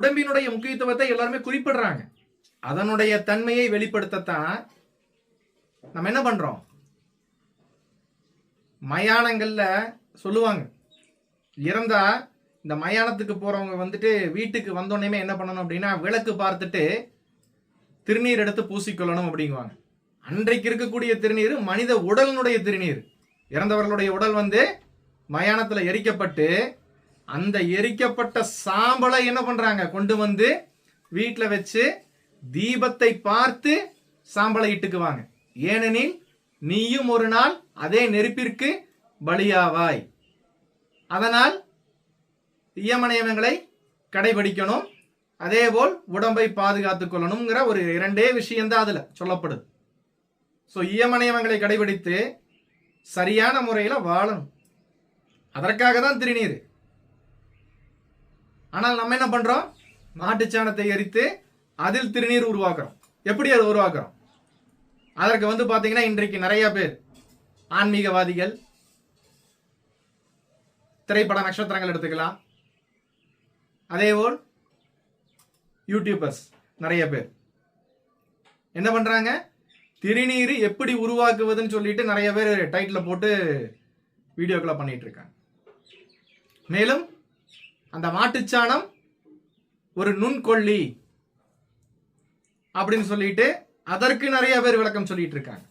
உடம்பினுடைய முக்கியத்துவத்தை எல்லாருமே குறிப்பிடுறாங்க. அதனுடைய தன்மையை வெளிப்படுத்தத்தான் நம்ம என்ன பண்றோம்? மயானங்கள்ல சொல்லுவாங்க. இறந்தா இந்த மயானத்துக்கு போறவங்க வந்துட்டு வீட்டுக்கு வந்தோடனே என்ன பண்ணணும் அப்படின்னா விளக்கு பார்த்துட்டு திருநீர் எடுத்து பூசிக்கொள்ளணும் அப்படிங்குவாங்க. அன்றைக்கு இருக்கக்கூடிய திருநீர் மனித உடலினுடைய திருநீர். இறந்தவர்களுடைய உடல் வந்து மயானத்துல எரிக்கப்பட்டு அந்த எரிக்கப்பட்ட சாம்பலை என்ன பண்றாங்க? கொண்டு வந்து வீட்டில் வச்சு தீபத்தை பார்த்து சாம்பலை இட்டுக்குவாங்க. ஏனெனில் நீயும் ஒரு நாள் அதே நெருப்பிற்கு பலியாவாய். அதனால் இயமனியமங்களை கடைபிடிக்கணும். அதேபோல் உடம்பை பாதுகாத்துக் கொள்ளணுங்கிற ஒரு இரண்டே விஷயம்தான் அதில் சொல்லப்படுது. ஸோ இயமனியமங்களை கடைபிடித்து சரியான முறையில் வாழணும். அதற்காக தான் திருநீர். ஆனால் நம்ம என்ன பண்றோம்? மாட்டுச்சாணத்தை எரித்து அதில் திருநீர் உருவாக்குறோம். எப்படி அதை உருவாக்குறோம்? அதற்கு வந்து பாத்தீங்கன்னா இன்றைக்கு நிறைய பேர் ஆன்மீகவாதிகள் திரைப்பட நட்சத்திரங்கள் எடுத்துக்கலாம். அதேபோல் யூடியூபர்ஸ் நிறைய பேர். என்ன பண்றாங்க? திருநீர் எப்படி உருவாக்குவதுன்னு சொல்லிட்டு நிறைய பேர் டைட்டில் போட்டு வீடியோக்களை பண்ணிட்டு இருக்காங்க. மேலும் அந்த மாட்டுச்சாணம் ஒரு நுண்கொல்லி அப்படின்னு சொல்லிட்டு அதற்கு நிறைய பேர் விளக்கம் சொல்லிட்டு இருக்காங்க.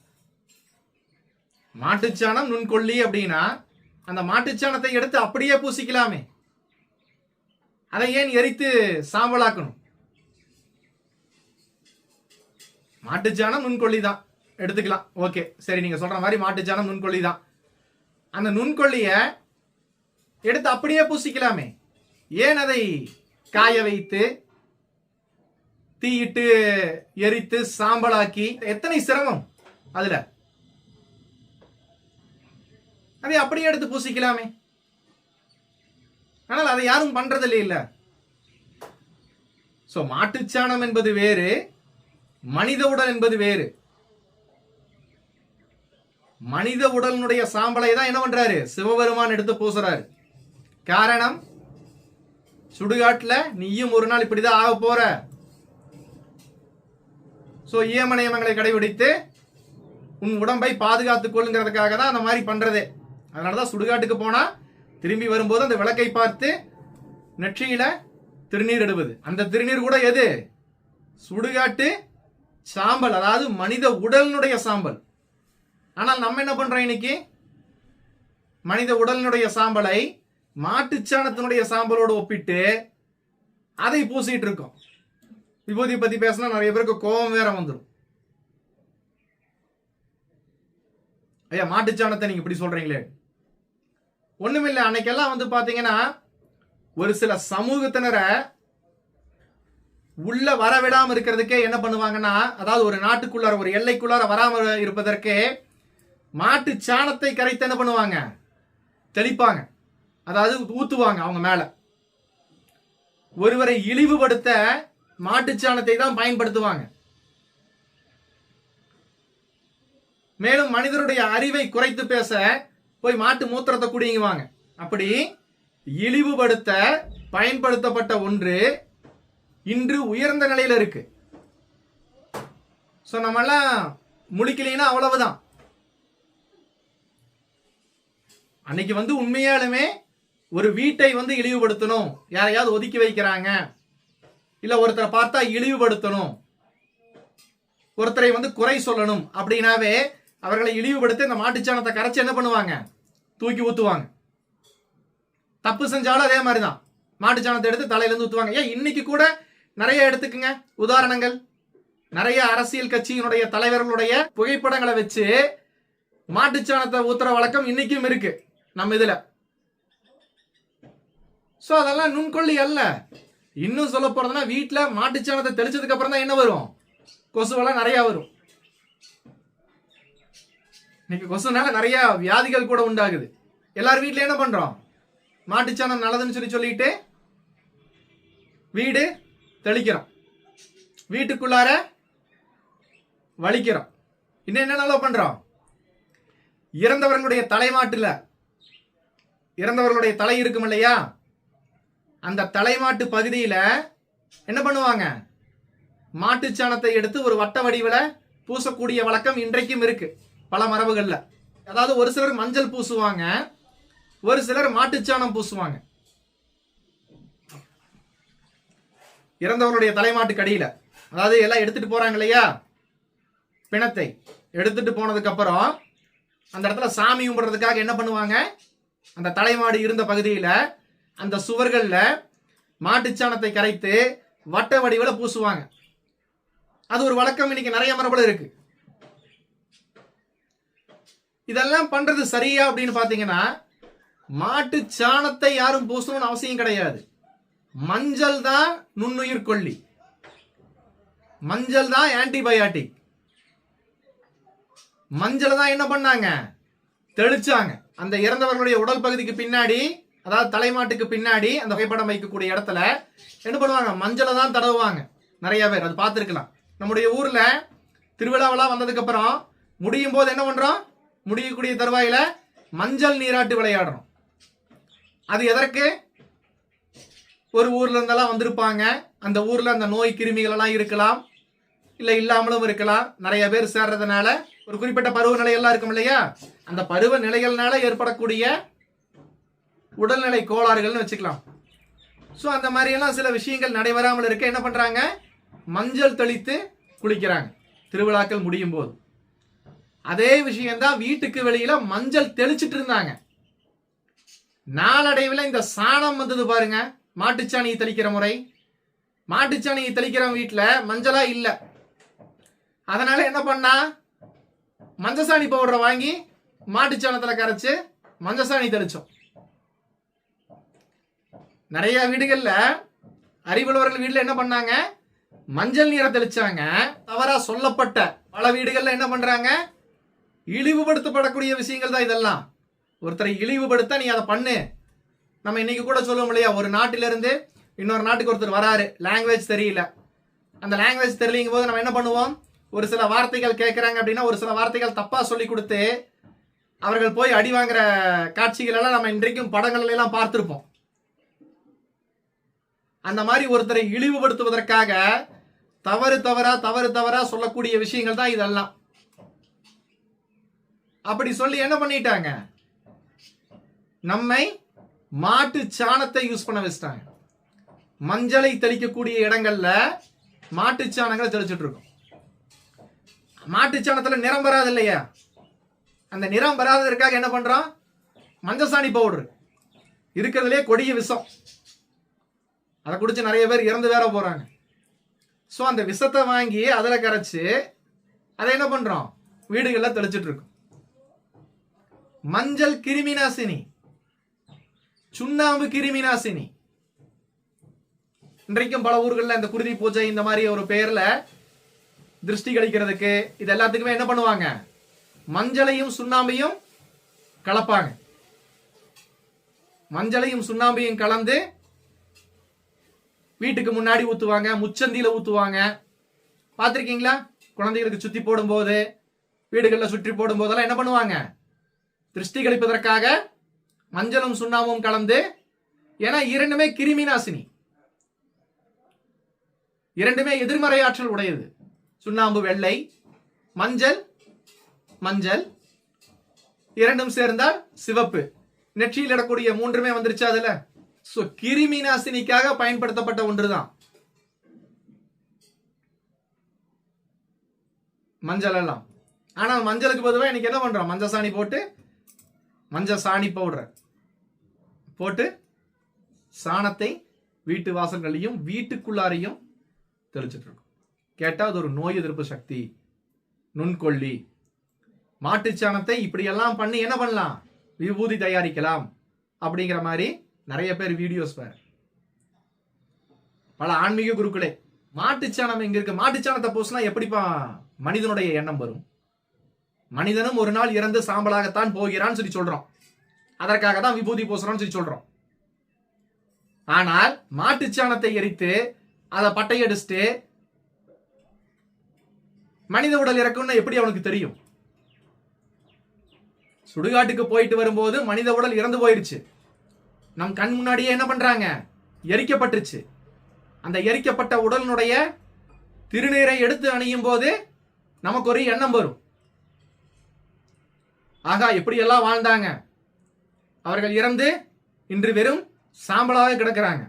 மாட்டுச்சாணம் நுண்கொல்லி அப்படின்னா அந்த மாட்டுச்சாணத்தை எடுத்து அப்படியே பூசிக்கலாமே. அதை ஏன் எரித்து சாம்பலாக்கணும்? மாட்டுச்சாணம் நுண்கொல்லி தான். எடுத்துக்கலாம். ஓகே. சரி நீங்க சொல்ற மாதிரி மாட்டுச்சாணம் நுண்கொல்லி தான். அந்த நுண்கொல்லிய எடுத்து அப்படியே பூசிக்கலாமே. ஏன் அதை காய வைத்து தீயிட்டு எரித்து சாம்பலாக்கி எத்தனை சிரமம் அதுல? அதை அப்படியே எடுத்து பூசிக்கலாமே. ஆனால் அதை யாரும் பண்றதில்லை இல்ல. சோ மாட்டுச்சாணம் என்பது வேறு மனித உடல் என்பது வேறு. மனித உடலினுடைய சாம்பலை தான் என்ன பண்றாரு? சிவபெருமான் எடுத்து பூசுறாரு. காரணம் சுடுகாட்டுல நீயும் ஒரு நாள் இப்படிதான் ஆக போற. சோ இயம நியமங்களை கடைபிடித்து உன் உடம்பை பாதுகாத்துக் கொள்ளுங்கிறதுக்காக தான் அந்த மாதிரி பண்றதே. அதனாலதான் சுடுகாட்டுக்கு போனா திரும்பி வரும்போது அந்த விளக்கை பார்த்து நெற்றியில திருநீர் இடுவது அந்த திருநீர் கூட எது? சுடுகாட்டு சாம்பல் அதாவது மனித உடலினுடைய சாம்பல். ஆனால் நம்ம என்ன பண்றோம் இன்னைக்கு? மனித உடலினுடைய சாம்பலை மாட்டுச்சாணத்தினுடைய சாம்பலோடு ஒப்பிட்டு அதை பூசிட்டு இருக்கோம். விபூதி பத்தி பேசினா நிறைய பேருக்கு கோபம் வேற வந்துடும் ஐயா மாட்டுச்சாணத்தை நீங்க இப்படி சொல்றீங்களே. ஒண்ணுமில்லை அன்னைக்கெல்லாம் வந்து பாத்தீங்கன்னா ஒரு சில சமூகத்தினரை உள்ள வர விடாம இருக்கிறதுக்கே என்ன பண்ணுவாங்கன்னா அதாவது ஒரு நாட்டுக்குள்ளார ஒரு எல்லைக்குள்ளார வராம இருப்பதற்கு மாட்டு சாணத்தை கரைத்து என்ன பண்ணுவாங்க? தெளிப்பாங்க. அதாவது ஊத்துவாங்க அவங்க மேல. ஒருவரை இழிவுபடுத்த மாட்டுச்சாணத்தை தான் பயன்படுத்துவாங்க. மேலும் மனிதருடைய அறிவை குறைத்து பேச போய் மாட்டு மூத்திரத்தை குடிங்குவாங்க. அப்படி இழிவுபடுத்த பயன்படுத்தப்பட்ட ஒன்று இன்று உயர்ந்த நிலையில இருக்கு. ஸோ நம்மெல்லாம் முழிக்கலைன்னா அவ்வளவுதான். அன்னைக்கு வந்து உண்மையாலுமே ஒரு வீட்டை வந்து இழிவுபடுத்தணும். யாரையாவது ஒதுக்கி வைக்கிறாங்க. இல்ல ஒருத்தரை பார்த்தா இழிவுபடுத்தணும். ஒருத்தரை வந்து குறை சொல்லணும். அப்படின்னாவே அவர்களை இழிவுபடுத்தி இந்த மாட்டுச்சாணத்தை கரைச்சு என்ன பண்ணுவாங்க? தூக்கி ஊத்துவாங்க. தப்பு செஞ்சாலும் அதே மாதிரி தான் மாட்டுச்சாணத்தை எடுத்து தலையில இருந்து ஊத்துவாங்க. ஏன் இன்னைக்கு கூட நிறைய எடுத்துக்குங்க. உதாரணங்கள். நிறைய அரசியல் கட்சியினுடைய தலைவர்களுடைய புகைப்படங்களை வச்சு மாட்டுச்சாணத்தை ஊத்துற வழக்கம் இன்னைக்கும் இருக்கு. நம்ம இதுல. ஸோ அதெல்லாம் நுண்கொல்லி அல்ல. இன்னும் சொல்ல போறதுன்னா வீட்டில் மாட்டுச்சாணத்தை தெளிச்சதுக்கு அப்புறம் தான் என்ன வரும்? கொசுவெல்லாம் நிறைய வரும். இன்னைக்கு கொசுனால நிறைய வியாதிகள் கூட உண்டாகுது. எல்லார் வீட்டில் என்ன பண்றோம்? மாட்டுச்சாணம் நல்லதுன்னு சொல்லி சொல்லிட்டு வீடு தெளிக்கிறோம். வீட்டுக்குள்ளார வலிக்கிறோம். இன்னும் என்னென்ன பண்றோம்? இறந்தவர்களுடைய தலைமாட்டில் இறந்தவர்களுடைய தலை இருக்கும் இல்லையா அந்த தலைமாட்டு பகுதியில என்ன பண்ணுவாங்க? மாட்டுச்சாணத்தை எடுத்து ஒரு வட்ட வடிவில் பூசக்கூடிய வழக்கம் இன்றைக்கும் இருக்கு. பல மரபுகளில். அதாவது ஒரு சிலர் மஞ்சள் பூசுவாங்க ஒரு சிலர் மாட்டுச்சாணம் பூசுவாங்க. இறந்தவருடைய தலைமாட்டுக்கு அடியில அதாவது எல்லாம் எடுத்துட்டு போறாங்க இல்லையா? பிணத்தை எடுத்துட்டு போனதுக்கு அப்புறம் அந்த இடத்துல சாமி கும்பிடுறதுக்காக என்ன பண்ணுவாங்க? அந்த தலைமாடு இருந்த பகுதியில அந்த சுவர்களில் மாட்டுச்சாணத்தை கரைத்து வட்ட வடிவில் பூசுவாங்க. அது ஒரு வழக்கம் இன்னைக்கு நிறைய மரபுல இருக்கு. இதெல்லாம் பண்றது சரியா அப்படின்னு பாத்தீங்கன்னா மாட்டு சாணத்தை யாரும் பூசணும்னு அவசியம் கிடையாது. மஞ்சள் தான் நுண்ணுயிர் கொல்லி. மஞ்சள் தான் ஆன்டிபயாட்டிக். மஞ்சள் தான் என்ன பண்ணாங்க? தெளிச்சாங்க. அந்த இறந்தவர்களுடைய உடல் பகுதிக்கு பின்னாடி அதாவது தலைமாட்டுக்கு பின்னாடி அந்த புகைப்படம் வைக்கக்கூடிய இடத்துல என்ன பண்ணுவாங்க? மஞ்சளை தான் தடவுவாங்க. நிறைய பேர். அது பார்த்துருக்கலாம். நம்முடைய ஊரில் திருவிழாவெல்லாம் வந்ததுக்கப்புறம் முடியும் போது என்ன பண்ணுறோம் முடியக்கூடிய தருவாயில மஞ்சள் நீராட்டு விளையாடுறோம். அது எதற்கு? ஒரு ஊரில் இருந்தெல்லாம் வந்திருப்பாங்க. அந்த ஊரில் அந்த நோய் கிருமிகளெல்லாம் இருக்கலாம். இல்லை இல்லாமலும் இருக்கலாம். நிறைய பேர் சேர்றதுனால ஒரு குறிப்பிட்ட பருவநிலை எல்லாம் இருக்கும் இல்லையா? அந்த பருவ நிலைகள்னால ஏற்படக்கூடிய உடல்நிலை கோளாறுகள்னு வச்சுக்கலாம். ஸோ அந்த மாதிரியெல்லாம் சில விஷயங்கள் நடைபெறாமல் இருக்க என்ன பண்ணுறாங்க மஞ்சள் தெளித்து குளிக்கிறாங்க. திருவிழாக்கள் முடியும் போது. அதே விஷயம்தான் வீட்டுக்கு வெளியில மஞ்சள் தெளிச்சிட்டு இருந்தாங்க. நாளடைவில் இந்த சாணம் வந்தது பாருங்க. மாட்டுச்சாணியை தெளிக்கிற முறை. மாட்டுச்சாணியை தெளிக்கிறவங்க வீட்டில் மஞ்சளா இல்லை. அதனால என்ன பண்ணா? மஞ்சசாணி பவுடரை வாங்கி மாட்டுச்சாணத்தில் கரைச்சு மஞ்சசாணி தெளிச்சோம். நிறைய வீடுகள்ல அறிவுள்ளவர்கள் வீட்டில் என்ன பண்ணாங்க? மஞ்சள் நீரை தெளிச்சாங்க. தவறா சொல்லப்பட்ட பல வீடுகள்ல என்ன பண்றாங்க? இழிவுபடுத்தப்படக்கூடிய விஷயங்கள் தான் இதெல்லாம். ஒருத்தரை இழிவுபடுத்த நீ அதை பண்ணு. நம்ம இன்னைக்கு கூட சொல்லுவோம் இல்லையா? ஒரு நாட்டில இருந்து இன்னொரு நாட்டுக்கு ஒருத்தர் வராரு. லாங்குவேஜ் தெரியல. அந்த லாங்குவேஜ் தெரியலிங்க போது நம்ம என்ன பண்ணுவோம்? ஒரு சில வார்த்தைகள் கேட்குறாங்க அப்படின்னா ஒரு சில வார்த்தைகள் தப்பா சொல்லி கொடுத்து அவர்கள் போய் அடி வாங்குற காட்சிகள் எல்லாம் நம்ம இன்றைக்கும் படங்கள்லாம் பார்த்துருப்போம். அந்த மாதிரி ஒருத்தரை இழிவுபடுத்துவதற்காக தவறு தவறா தவறு தவறா சொல்லக்கூடிய விஷயங்கள் தான் இதெல்லாம். அப்படி சொல்லி என்ன பண்ணிட்டாங்க? நம்மை மாட்டு சாணத்தை யூஸ் பண்ண வச்சிட்டாங்க. மஞ்சளை தெளிக்கக்கூடிய இடங்கள்ல மாட்டு சாணங்களை தெளிச்சிட்டு இருக்கோம். மாட்டு சாணத்துல நிறம் வராது இல்லையா? அந்த நிறம் வராததற்காக என்ன பண்றோம்? மஞ்சசாணி பவுடர் இருக்கிறதுலே கொடிய விஷம். அதை குடிச்சு நிறைய பேர் இறந்து வேற போறாங்க. ஸோ அந்த விஷத்தை வாங்கி அதில் கரைச்சி அதை என்ன பண்றோம்? வீடுகளில் தெளிச்சிட்டு இருக்கோம். மஞ்சள் கிருமி நாசினி சுண்ணாம்பு கிருமி நாசினி இன்றைக்கும் பல ஊர்களில் இந்த குருதி பூஜை இந்த மாதிரி ஒரு பெயர்ல திருஷ்டி கழிக்கிறதுக்கு இது எல்லாத்துக்குமே என்ன பண்ணுவாங்க? மஞ்சளையும் சுண்ணாம்பையும் கலப்பாங்க. மஞ்சளையும் சுண்ணாம்பையும் கலந்து வீட்டுக்கு முன்னாடி ஊத்துவாங்க முச்சந்தியில ஊத்துவாங்க. பார்த்துருக்கீங்களா? குழந்தைகளுக்கு சுத்தி போடும்போது வீடுகளில் சுற்றி போடும்போதெல்லாம் என்ன பண்ணுவாங்க? திருஷ்டி கழிப்பதற்காக மஞ்சளும் சுண்ணாமும் கலந்து ஏன்னா இரண்டுமே கிருமி நாசினி இரண்டுமே எதிர்மறை ஆற்றல் உடையது. சுண்ணாம்பு வெள்ளை மஞ்சள் மஞ்சள். இரண்டும் சேர்ந்தால் சிவப்பு. நெற்றியில் இடக்கூடிய மூன்றுமே வந்துருச்சு அதுல. சோ கிருமி நாசினிக்காக பயன்படுத்தப்பட்ட ஒன்றுதான். மஞ்சள் எல்லாம். ஆனால் மஞ்சளுக்கு பொதுவாக இன்னைக்கு என்ன பண்றோம்? மஞ்சள் சாணி போட்டு மஞ்சள் சாணி பவுடர் போட்டு சாணத்தை வீட்டு வாசல்களையும் வீட்டுக்குள்ளாரையும் தெளிச்சிட்டு இருக்கோம் கேட்டால் அது ஒரு நோய் எதிர்ப்பு சக்தி நுண்கொல்லி. மாட்டுச் சாணத்தை இப்படியெல்லாம் பண்ணி என்ன பண்ணலாம்? விபூதி தயாரிக்கலாம் அப்படிங்கிற மாதிரி நிறைய பேர் வீடியோஸ் பாரு. பல ஆன்மீக குருக்களே மாட்டுச்சாணம் எங்க இருக்கு? மாட்டுச்சாணத்தை பூசினா எப்படிப்பா மனிதனுடைய எண்ணம் வரும்? மனிதனும் ஒரு நாள் இறந்து சாம்பலாகத்தான் போகிறான்னு சொல்லி சொல்றோம். அதற்காக தான் விபூதி பூசுறோம்னு சொல்லி சொல்றோம். ஆனால் மாட்டுச்சாணத்தை எரித்து அதை பட்டையடிச்சுட்டு மனித உடல் இறக்கும்னு எப்படி அவனுக்கு தெரியும்? சுடுகாட்டுக்கு போயிட்டு வரும்போது மனித உடல் இறந்து போயிடுச்சு நம் கண் முன்னாடியே என்ன பண்றாங்க? எரிக்கப்பட்டுருச்சு. அந்த எரிக்கப்பட்ட உடலினுடைய திருநீரை எடுத்து அணியும் போது நமக்கு ஒரு எண்ணம் வரும். ஆகா எப்படியெல்லாம் வாழ்ந்தாங்க. அவர்கள் இறந்து இன்று வெறும் சாம்பலாக கிடக்கிறாங்க.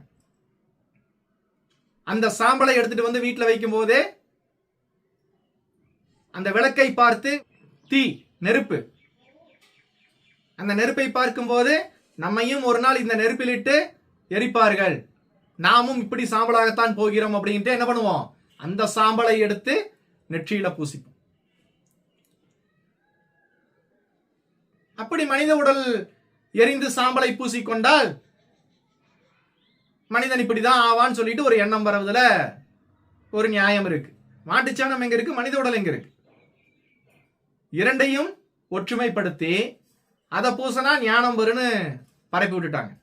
அந்த சாம்பலை எடுத்துட்டு வந்து வீட்டில் வைக்கும் போது அந்த விளக்கை பார்த்து தீ நெருப்பு. அந்த நெருப்பை பார்க்கும்போது நம்மையும் ஒரு நாள் இந்த நெருப்பிலிட்டு எரிப்பார்கள். நாமும் இப்படி சாம்பலாகத்தான் போகிறோம் அப்படின்ட்டு என்ன பண்ணுவோம்? அந்த சாம்பலை எடுத்து நெற்றியில பூசிப்போம். அப்படி மனித உடல் எரிந்து சாம்பலை பூசிக்கொண்டால் மனிதன் இப்படிதான் ஆவான்னு சொல்லிட்டு ஒரு எண்ணம் வரதுல ஒரு நியாயம் இருக்கு. மாட்டுச்சாணம் எங்க இருக்கு? மனித உடல் எங்க இருக்கு? இரண்டையும் ஒற்றுமைப்படுத்தி அதை பூசினா ஞானம் வரும்னு பரப்பி விட்டுட்டாங்க.